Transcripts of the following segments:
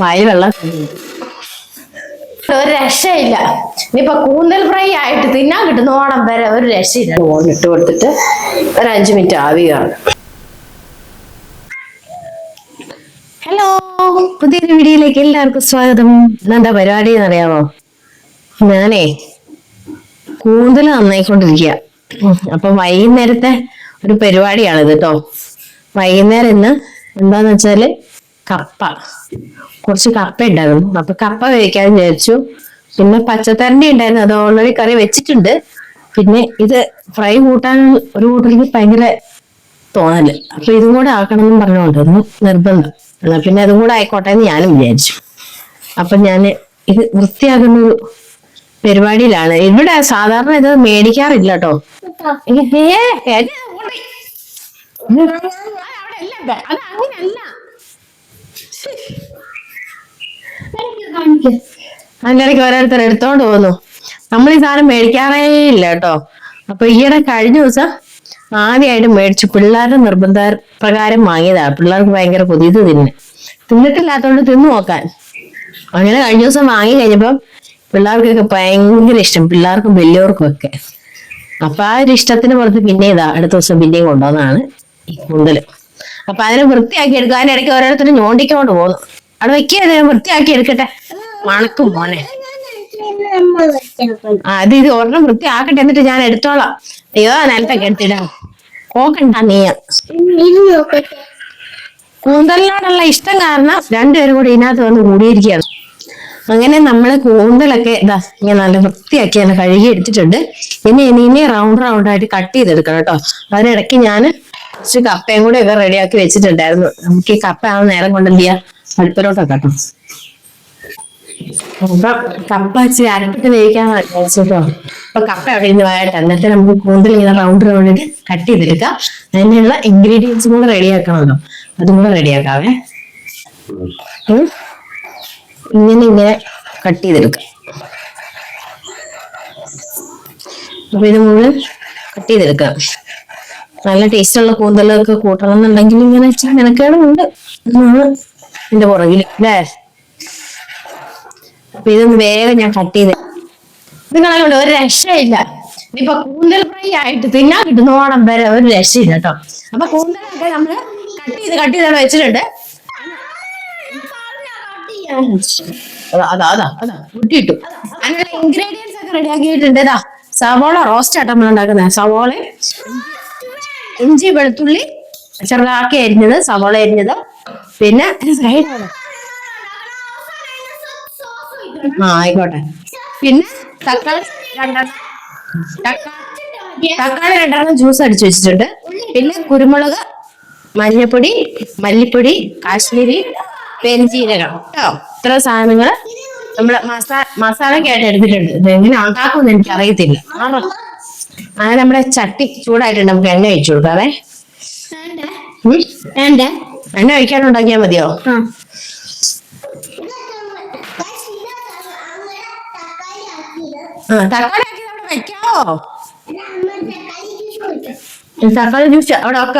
വായി വെള്ളം ഒരു രക്ഷയില്ല. ഇനിയിപ്പൊ കൂന്തൽ ഫ്രൈ ആയിട്ട് തിന്നാൻ കിട്ടുന്നോളം വരെ ഒരു രക്ഷയില്ല. ഓൺ ഇട്ട് കൊടുത്തിട്ട് ഒരു അഞ്ചു മിനിറ്റ് ആവുകയാണ്. ഹലോ പുതിയൊരു വീഡിയോയിലേക്ക് എല്ലാവർക്കും സ്വാഗതം. ഇന്നെന്താ പരിപാടി എന്നറിയാമോ? ഞാനേ കൂന്തൽ നന്നായിക്കൊണ്ടിരിക്കുക അപ്പൊ വൈകുന്നേരത്തെ ഒരു പരിപാടിയാണിത് കേട്ടോ വൈകുന്നേരം ഇന്ന് എന്താന്ന് വെച്ചാൽ കപ്പ കുറച്ച് കപ്പ ഉണ്ടായിരുന്നു അപ്പൊ കപ്പ വേവിക്കാൻ വിചാരിച്ചു. പിന്നെ പച്ചത്തരണ്ടി ഉണ്ടായിരുന്നു. അത് ഓൾറെഡി കറി വെച്ചിട്ടുണ്ട്. പിന്നെ ഇത് ഫ്രൈ കൂട്ടാൻ ഒരു കൂട്ടർക്ക് ഭയങ്കര തോന്നൽ. അപ്പൊ ഇതും കൂടെ ആക്കണം എന്നും പറഞ്ഞുകൊണ്ട് ഒന്ന് നിർബന്ധം. എന്നാ പിന്നെ അതും കൂടെ ആയിക്കോട്ടെ എന്ന് ഞാനും വിചാരിച്ചു. അപ്പൊ ഞാൻ ഇത് വൃത്തിയാക്കുന്ന ഒരു പരിപാടിയിലാണ്. ഇവിടെ സാധാരണ ഇത് മേടിക്കാറില്ല കേട്ടോ. അതിനിടയ്ക്ക് ഓരോരുത്തർ എടുത്തോണ്ട് പോകുന്നു നമ്മൾ ഈ സാധനം മേടിക്കാറേ ഇല്ല കേട്ടോ. അപ്പൊ ഈയിടെ കഴിഞ്ഞ ദിവസം ആദ്യമായിട്ട് മേടിച്ചു പിള്ളേരുടെ നിർബന്ധ പ്രകാരം വാങ്ങിയതാ. പിള്ളേർക്ക് ഭയങ്കര പുതിയത് തിന്നെ. തിന്നിട്ടില്ലാത്തോണ്ട് തിന്നു നോക്കാൻ. അങ്ങനെ കഴിഞ്ഞ ദിവസം വാങ്ങി കഴിഞ്ഞപ്പം പിള്ളേർക്കൊക്കെ ഭയങ്കര ഇഷ്ടം. പിള്ളേർക്കും വലിയവർക്കും ഒക്കെ. അപ്പൊ ആ ഒരു ഇഷ്ടത്തിന് പുറത്ത് പിന്നെ ഇതാ അടുത്ത ദിവസം പിന്നെയും കൊണ്ടുവന്നതാണ് ഈ കൂന്തൽ അപ്പൊ അതിനെ വൃത്തിയാക്കി എടുക്കാൻ ഇടയ്ക്ക് ഓരോരുത്തരും ഞോണ്ടിക്കൊണ്ട് പോകുന്നു അവിടെ വെക്കിയത് വൃത്തിയാക്കി എടുക്കട്ടെ. മണക്കും മോനെ. അത് ഇത് ഒരെണ്ണം വൃത്തിയാക്കട്ടെ എന്നിട്ട് ഞാൻ എടുത്തോളാം. അയ്യോ നിലത്തൊക്കെ എടുത്തിടാം പോക്കണ്ട നീ. കൂന്തലിനോടുള്ള ഇഷ്ടം കാരണം രണ്ടുപേരും കൂടി ഇതിനകത്ത് വന്ന് കൂടിയിരിക്കുകയാണ്. അങ്ങനെ നമ്മൾ കൂന്തലൊക്കെ ഇതാ ഇങ്ങനെ നല്ല വൃത്തിയാക്കി നല്ല കഴുകി എടുത്തിട്ടുണ്ട്. ഇനി ഇനി ഇനി റൗണ്ട് റൗണ്ട് ആയിട്ട് കട്ട് ചെയ്തെടുക്കണം കേട്ടോ. അതിനിടയ്ക്ക് ഞാൻ കുറച്ച് കപ്പയും കൂടെ ഒക്കെ റെഡിയാക്കി വെച്ചിട്ടുണ്ടായിരുന്നു. നമുക്ക് ഈ കപ്പ ആ നേരം കൊണ്ടെന്ത് ചെയ്യാം? അടുപ്പിലോട്ടൊക്കെ കേട്ടോ കപ്പ വെച്ച് അരപ്പിട്ട് വേവിക്കാന്ന് വിചാരിച്ചിട്ടോ അപ്പൊ കപ്പ അവിടെ എന്നിട്ട് നമുക്ക് കൂടുതൽ ഇങ്ങനെ റൗണ്ട് റൗണ്ടിട്ട് കട്ട് ചെയ്തെടുക്കാം. അതിനുള്ള ഇൻഗ്രീഡിയൻസും കൂടെ റെഡിയാക്കണമല്ലോ അതും കൂടെ റെഡിയാക്കാവേ ഇങ്ങനെ ഇങ്ങനെ കട്ട് ചെയ്തെടുക്കാം. അപ്പൊ ഇത് മുഴുവൻ കട്ട് ചെയ്തെടുക്കാം. നല്ല ടേസ്റ്റുള്ള കൂന്തലൊക്കെ കൂട്ടണം എന്നുണ്ടെങ്കിൽ ഇങ്ങനെ ഇച്ചിരി മെനക്കേടുണ്ട്. എന്നാണ് എന്റെ പുറകിൽ അല്ലേ അപ്പൊ ഇതൊന്ന് വേഗം ഞാൻ കട്ട് ചെയ്ത് നിങ്ങളെ ഒരു രക്ഷയില്ല. ഇപ്പൊ കൂന്തൽ ഫ്രൈ ആയിട്ട് തിന്നാൻ കിട്ടുന്നോണം വരെ ഒരു രക്ഷയില്ല കേട്ടോ. അപ്പൊ കൂന്തലൊക്കെ നമ്മൾ കട്ട് ചെയ്ത് കട്ട് ചെയ്താണ് വെച്ചിട്ടുണ്ട്. അതിനുള്ള ഇൻഗ്രീഡിയൻസ് ഒക്കെ റെഡി ആക്കിയിട്ടുണ്ട്. ഇതാ സവോള റോസ്റ്റ് ആട്ടോ നമ്മൾ ഉണ്ടാക്കുന്നത് സവോള ഇഞ്ചി വെളുത്തുള്ളി ചെറുതാക്കി അരിഞ്ഞത് സവോള അരിഞ്ഞത്. പിന്നെ സൈഡ് ആ ആയിക്കോട്ടെ. പിന്നെ തക്കാളി രണ്ടെണ്ണം. തക്കാളി രണ്ടെണ്ണം ജ്യൂസ് അടിച്ചു വെച്ചിട്ടുണ്ട്. പിന്നെ കുരുമുളക് മഞ്ഞപ്പൊടി മല്ലിപ്പൊടി കാശ്മീരി പെരിഞ്ചീരകം കേട്ടോ? ഇത്ര സാധനങ്ങൾ നമ്മൾ മസാല മസാലക്കായിട്ട് എടുത്തിട്ടുണ്ട്. ഇത് എങ്ങനെ ഉണ്ടാക്കുമെന്ന് എനിക്ക് അറിയത്തില്ല അങ്ങനെ നമ്മുടെ ചട്ടി ചൂടായിട്ടുണ്ട്. നമുക്ക് എണ്ണ ഒഴിച്ചു കൊടുക്കാവേ. എണ്ണ എണ്ണ ഒഴിക്കാനുണ്ടാക്കിയാൽ മതിയോ ആ തക്കാളി ആക്കി അവിടെ വെക്കാവോ തക്കാളി ജ്യൂസ് അവിടെ വെക്ക.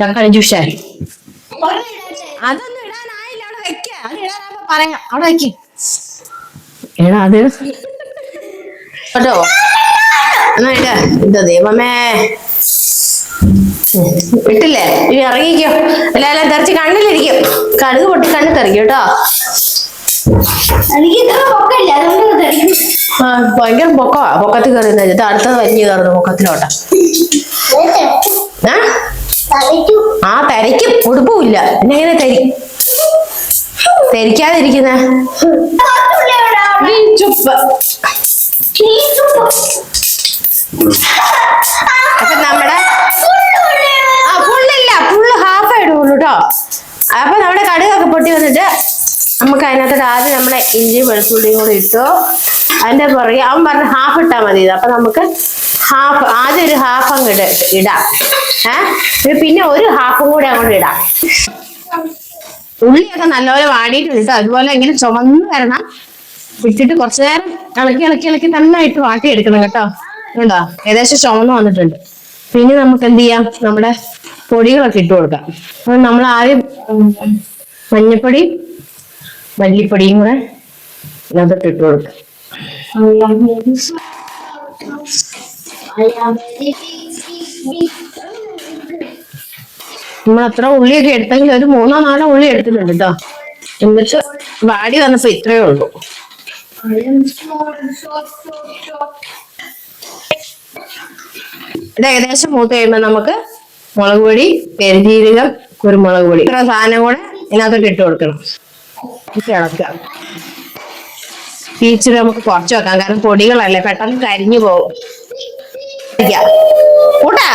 തക്കാളി ജ്യൂസ് അതൊന്നും ഇടാനായില്ല അവിടെ വെക്ക. അത് ഇടാനാകുമ്പോ പറയാം. അവിടെ വെക്ക്. എടാ അത് കേട്ടോ? എന്നാ ഇട. എന്താ ദൈവമേ. വിട്ടില്ലേ ഇനി ഇറങ്ങിക്കോ. എല്ലാരും തെറിച്ച് കണ്ണിലിരിക്കും. കടുക് പൊട്ടി കണ്ണിൽ തെറിക്കും കേട്ടോ. ആ ഭയങ്കര പൊക്കമാ പൊക്കത്തിൽ കയറുന്ന ഇത് അടുത്തത് വലിഞ്ഞു കയറുന്നു പൊക്കത്തിലോട്ടാ. ആ തരയ്ക്ക് ഉടുപ്പില്ല പിന്നെ എങ്ങനെ തരി? തരിക്കാതിരിക്കുന്ന. അപ്പൊ നമ്മുടെ. ആ പുള്ളില്ല പുള്ള് ഹാഫ് ഇടുള്ളൂ കേട്ടോ അപ്പൊ നമ്മുടെ കടുകൊക്കെ പൊട്ടി വന്നിട്ട് നമുക്ക് അതിനകത്ത് ആദ്യം നമ്മളെ ഇഞ്ചി വെളുത്തുള്ളിയും കൂടി ഇട്ടു. അതിന്റെ പുറകെ അവൻ പറഞ്ഞ ഹാഫ് ഇട്ടാൽ മതി. അപ്പൊ നമുക്ക് ഹാഫ് ആദ്യം ഒരു ഹാഫ് അങ്ങ് ഇട ഇടാം. ഏഹ് പിന്നെ ഒരു ഹാഫും കൂടി അങ്ങോട്ട് ഇടാം. ഉള്ളിയൊക്കെ നല്ലപോലെ വാടിയിട്ടുണ്ട് കേട്ടോ. അതുപോലെ ഇങ്ങനെ ചുമന്ന് വരണം. വിട്ടിട്ട് കുറച്ചു നേരം ഇളക്കി ഇളക്കി ഇളക്കി നന്നായിട്ട് വാട്ടി എടുക്കണം കേട്ടോ. ഉണ്ടോ ഏകദേശം ചുമന്ന് വന്നിട്ടുണ്ട്. പിന്നെ നമുക്ക് എന്ത് ചെയ്യാം? നമ്മുടെ പൊടികളൊക്കെ ഇട്ട് കൊടുക്കാം. നമ്മൾ ആദ്യം മഞ്ഞപ്പൊടി മല്ലിപ്പൊടിയും കൂടെ ഇതിനകത്തോട്ട് ഇട്ട് കൊടുക്കുക നമ്മൾ അത്ര ഉള്ളിയൊക്കെ എടുത്തെങ്കിൽ ഒരു മൂന്നോ നാലോ ഉള്ളി എടുത്തിട്ടുണ്ട് കേട്ടോ എന്നിട്ട് വാടി വന്നപ്പോ ഇത്രയേ ഉള്ളൂ. ഇത് ഏകദേശം മൂത്ത് കഴിയുമ്പോ നമുക്ക് മുളക് പൊടി പെരുജീരകം കുരുമുളക് പൊടി. ഇത്ര സാധനം കൂടെ ഇതിനകത്തോട്ട് ഇട്ട് കൊടുക്കണം. ഇളക്കുക ഇച്ചിരി നമുക്ക് കുറച്ച് വെക്കാം. കാരണം പൊടികളല്ലേ പെട്ടെന്ന് കരിഞ്ഞു പോകും. കൂട്ടാ.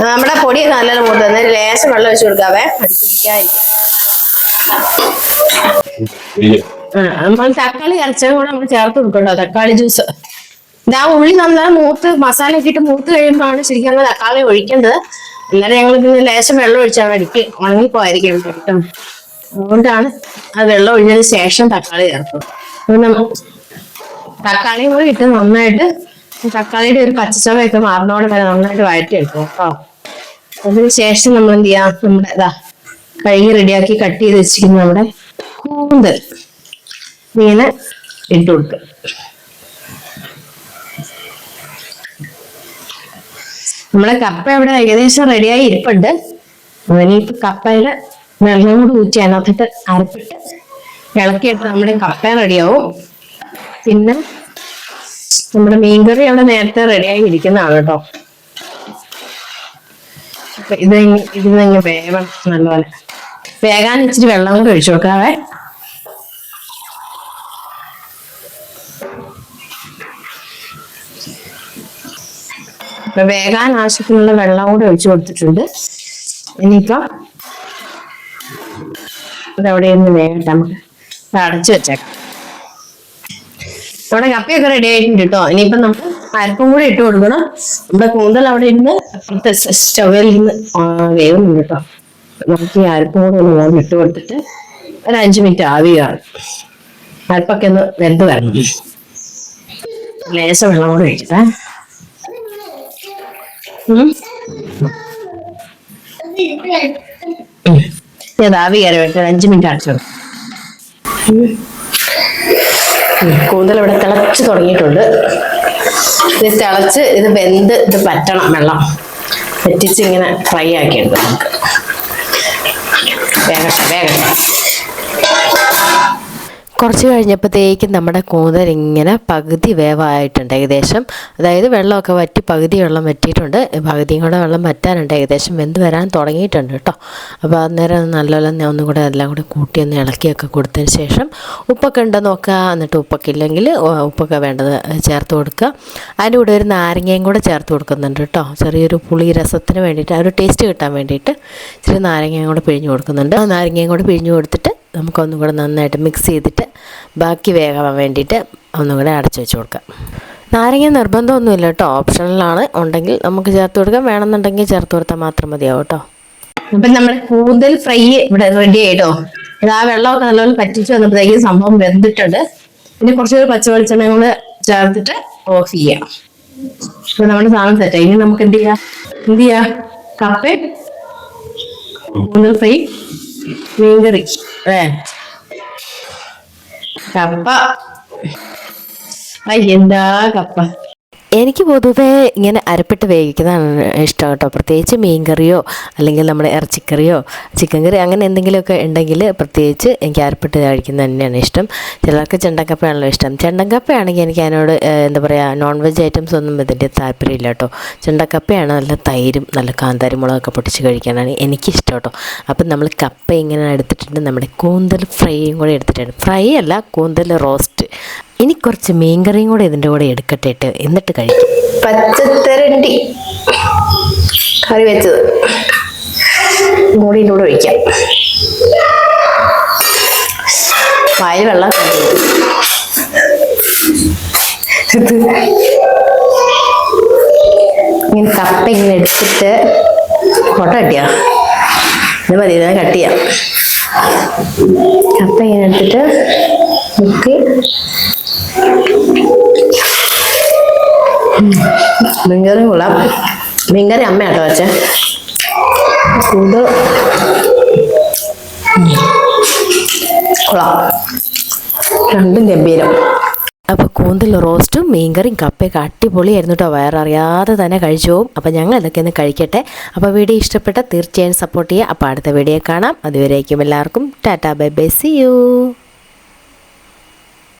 നമ്മുടെ പൊടി നല്ലൊരു മൂത്ത് അന്നേരം ലേശം വെള്ളം ഒഴിച്ചു കൊടുക്കാവേ. അടിപ്പിടിക്കാതിരിക്കും തക്കാളി അരച്ചത് കൂടെ നമ്മൾ ചേർത്ത് കൊടുക്കണ്ടോ? തക്കാളി ജ്യൂസ്. ഇതാ ഉള്ളി നന്നായി മൂത്ത് മസാല ഒക്കെ ഇട്ട് മൂത്ത് കഴിയുമ്പോഴാണ് ശരിക്കും തക്കാളി ഒഴിക്കേണ്ടത്. അല്ലാതെ ഞങ്ങൾ ഇതിന് ലേശം വെള്ളം ഒഴിച്ചാൽ അടിക്ക് ഉണങ്ങിപ്പോയിരിക്കും കേട്ടോ. അതുകൊണ്ടാണ് ആ വെള്ളം ഒഴിഞ്ഞതിന് ശേഷം തക്കാളി അപ്പൊ നമ്മ- തക്കാളിയും കൂടി ഇട്ട് നന്നായിട്ട് തക്കാളിയുടെ ഒരു പച്ചച്ചവയൊക്കെ മാറുന്നോടെ വരെ നന്നായിട്ട് വഴറ്റിയെടുക്കും കേട്ടോ. അതിന് ശേഷം നമ്മൾ എന്ത് ചെയ്യാം? നമ്മുടെ ഇതാ കഴുകി റെഡിയാക്കി കട്ട് ചെയ്ത് വെച്ചിരിക്കുന്ന നമ്മുടെ കൂന്തൽ. ഇങ്ങനെ ഇട്ട് കൊടുക്കുക. നമ്മളെ കപ്പ ഇവിടെ ഏകദേശം റെഡിയായി ഇരിപ്പുണ്ട്. അതിനിപ്പോ കപ്പയുടെ വെള്ളം കൂടി ഊറ്റി അതിനകത്തിട്ട് അരപ്പിട്ട് ഇളക്കിയിട്ട് നമ്മുടെ കപ്പ റെഡിയാവും പിന്നെ നമ്മുടെ മീൻകറി അവിടെ നേരത്തെ റെഡിയായി ഇരിക്കുന്നതാണ് കേട്ടോ. ഇത് ഇത് വേവണം നല്ലപോലെ. വേകാൻ ഇച്ചിരി വെള്ളം കൂടി ഒഴിച്ചു കൊടുക്കാവേ. അപ്പൊ വേകാൻ ആവശ്യത്തിനുള്ള വെള്ളം കൂടെ ഒഴിച്ചു കൊടുത്തിട്ടുണ്ട്. ഇനിയിപ്പോ ഇതവിടെ ഇരുന്ന് വേഗട്ടെ നമുക്ക് അടച്ചു വെച്ചേക്കാം. നമ്മുടെ കപ്പയൊക്കെ റെഡി ആയിട്ടുണ്ട് കേട്ടോ. ഇനിയിപ്പോ നമുക്ക് അരപ്പും കൂടെ ഇട്ട് കൊടുക്കണം. നമ്മുടെ കൂന്തൽ അവിടെ ഇരുന്ന് അപ്പുറത്തെ സ്റ്റവിൽ ആ, വേവുന്നുണ്ട് കേട്ടോ. നമുക്ക് ഈ അരപ്പും കൂടെ ഒന്ന് വേഗം ഇട്ട് കൊടുത്തിട്ട് ഒരു അഞ്ചു മിനിറ്റ് ആവിയാണ് അരപ്പൊക്കെ ഒന്ന് വെന്ത് വരണം. ലേശം വെള്ളം കൂടെ ഒഴിച്ചിട്ടേ. ഇത് ആവി കയറി അഞ്ചു മിനിറ്റ് അടച്ചു വെക്കും. ഉം. ഉം. കൂന്തൽ ഇവിടെ തിളച്ച് തുടങ്ങിയിട്ടുണ്ട് ഇത് തിളച്ച് ഇത് വെന്ത് ഇത് പറ്റണം വെള്ളം പറ്റിച്ച് ഇങ്ങനെ ഫ്രൈ ആക്കിയെടുക്കും നമുക്ക് വേഗട്ടെ വേഗട്ടെ കുറച്ച് കഴിഞ്ഞപ്പോഴത്തേക്കും നമ്മുടെ കൂന്തൽ ഇങ്ങനെ പകുതി വേവായിട്ടുണ്ട് ഏകദേശം. അതായത് വെള്ളമൊക്കെ വറ്റി പകുതി വെള്ളം വറ്റിയിട്ടുണ്ട്. പകുതിയും കൂടെ വെള്ളം വറ്റാനുണ്ട് ഏകദേശം. വെന്ത് വരാൻ തുടങ്ങിയിട്ടുണ്ട് കേട്ടോ. അപ്പോൾ അന്നേരം നല്ലപോലെ ഞാൻ ഒന്നും കൂടെ എല്ലാം കൂടെ കൂട്ടി ഒന്ന് ഇളക്കിയൊക്കെ കൊടുത്തതിന് ശേഷം ഉപ്പൊക്കെ ഉണ്ടോ നോക്കുക. എന്നിട്ട് ഉപ്പൊക്കെ ഇല്ലെങ്കിൽ ഉപ്പൊക്കെ വേണ്ടത് ചേർത്ത് കൊടുക്കുക. അതിന്റെ കൂടെ ഒരു നാരങ്ങയും കൂടെ ചേർത്ത് കൊടുക്കുന്നുണ്ട് കേട്ടോ. ചെറിയൊരു പുളി രസത്തിന് വേണ്ടിയിട്ട് ആ ഒരു ടേസ്റ്റ് കിട്ടാൻ വേണ്ടിയിട്ട് ഇച്ചിരി നാരങ്ങയും കൂടെ പിഴിഞ്ഞ് കൊടുക്കുന്നുണ്ട്. നാരങ്ങയും കൂടെ പിഴിഞ്ഞ് കൊടുത്തിട്ട് നമുക്കൊന്നും കൂടെ നന്നായിട്ട് മിക്സ് ചെയ്തിട്ട് ബാക്കി വേകാൻ വേണ്ടിയിട്ട് ഒന്നും കൂടെ അടച്ചു വെച്ച് കൊടുക്കാം. നാരങ്ങ നിർബന്ധമൊന്നുമില്ല കേട്ടോ. ഓപ്ഷണലാണ് ഉണ്ടെങ്കിൽ നമുക്ക് ചേർത്ത് കൊടുക്കാം. വേണമെന്നുണ്ടെങ്കിൽ ചേർത്ത് കൊടുത്താൽ മാത്രം മതിയാവും കേട്ടോ. അപ്പൊ നമ്മുടെ കൂന്തൽ ഫ്രൈ ഇവിടെ റെഡി ആയിട്ടോ? ആ വെള്ളമൊക്കെ നല്ലപോലെ പറ്റിച്ച് വന്നപ്പോഴത്തേക്കും സംഭവം വെന്തിട്ടുണ്ട്. പിന്നെ കുറച്ചൊരു പച്ച വെളിച്ചെണ്ണ കൂടെ ചേർത്തിട്ട് ഓഫ് ചെയ്യാം. അപ്പൊ നമ്മുടെ സാധനം സെറ്റായി ഇനി നമുക്ക് എന്ത് ചെയ്യാം? എന്ത് ചെയ്യാം? കപ്പ കൂന്തൽ ഫ്രൈ മീൻകറി. അല്ലേ? കപ്പ. എന്താ കപ്പ? എനിക്ക് പൊതുവേ ഇങ്ങനെ അരപ്പിട്ട് വേവിക്കുന്നതാണ് ഇഷ്ടം കേട്ടോ. പ്രത്യേകിച്ച് മീൻ കറിയോ അല്ലെങ്കിൽ നമ്മുടെ ഇറച്ചിക്കറിയോ ചിക്കൻ കറി അങ്ങനെ എന്തെങ്കിലുമൊക്കെ ഉണ്ടെങ്കിൽ പ്രത്യേകിച്ച് എനിക്ക് അരപ്പിട്ട് കഴിക്കുന്നത് തന്നെയാണ് ഇഷ്ടം. ചിലർക്ക് ചെണ്ടക്കപ്പയാണല്ലോ ഇഷ്ടം. ചെണ്ടക്കപ്പയാണെങ്കിൽ എനിക്ക് അതിനോട് എന്താ പറയുക നോൺ വെജ് ഐറ്റംസ് ഒന്നും ഇതിന്റെ താല്പര്യമില്ല കേട്ടോ. ചെണ്ടക്കപ്പയാണ് നല്ല തൈരും നല്ല കാന്താരി മുളകൊക്കെ പൊട്ടിച്ച് കഴിക്കാനാണ് എനിക്കിഷ്ടം കേട്ടോ. അപ്പം നമ്മൾ കപ്പ ഇങ്ങനെ എടുത്തിട്ടുണ്ട്. നമ്മുടെ കൂന്തൽ ഫ്രൈയും കൂടെ എടുത്തിട്ടുണ്ട്. ഫ്രൈ അല്ല കൂന്തൽ റോസ്റ്റ്. ഇനി കുറച്ച് മീൻകറിയും കൂടെ ഇതിന്റെ കൂടെ എടുക്കട്ടെ എന്നിട്ട് കഴിക്കും. പച്ചത്തരണ്ടി കറി വെച്ചത്. മൂടിയിലൂടെ ഒഴിക്കാം. വായിൽ വെള്ളം ഇങ്ങനെ കപ്പ ഇങ്ങനെ എടുത്തിട്ട് ഫോട്ടോ കട്ടിയാ. ഇത് മതി ഇതാ കട്ട് ചെയ്യാം. കപ്പ ഇങ്ങനെ എടുത്തിട്ട് മീൻകറി കൊള്ളാം. മീൻകറി അമ്മയാട്ടോ വെച്ചേ. കൂടുതൽ കൊള്ളാം. രണ്ടും ഗംഭീരം. അപ്പോൾ കൂന്തൽ റോസ്റ്റും മീൻകറിയും കപ്പയൊക്കെ അടിപൊളിയായിരുന്നു കേട്ടോ. വയററിയാതെ തന്നെ കഴിച്ചു പോകും. അപ്പോൾ ഞങ്ങൾ ഇതൊക്കെ ഒന്ന് കഴിക്കട്ടെ. അപ്പോൾ വീഡിയോ ഇഷ്ടപ്പെട്ട തീർച്ചയായും സപ്പോർട്ട് ചെയ്യുക. അപ്പോൾ അടുത്ത വീഡിയോ കാണാം. അതുവരേക്കും എല്ലാവർക്കും tata bye bye see you